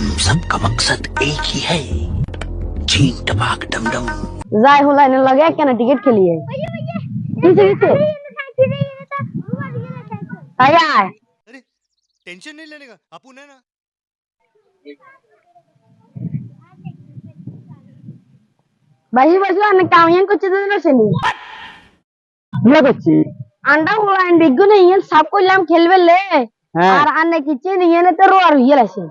हम सब का मकसद एक ही है। चीन टपाक डमडम। जाय हो लाइन लगे क्या ना टिकट के लिए? पीछे पीछे आया अरे टेंशन नहीं लेने का अपू ने ना। भाई बस लो बसवा काम कामियन कुछ तो चित्र से नहीं। ये बच्चे। अंडा हुआ एंड बिगु नहीं है सबको लाम खेलवे ले। हाँ। और आने की चीज़ नहीं है ना तो रोआ रही है लाइसेंस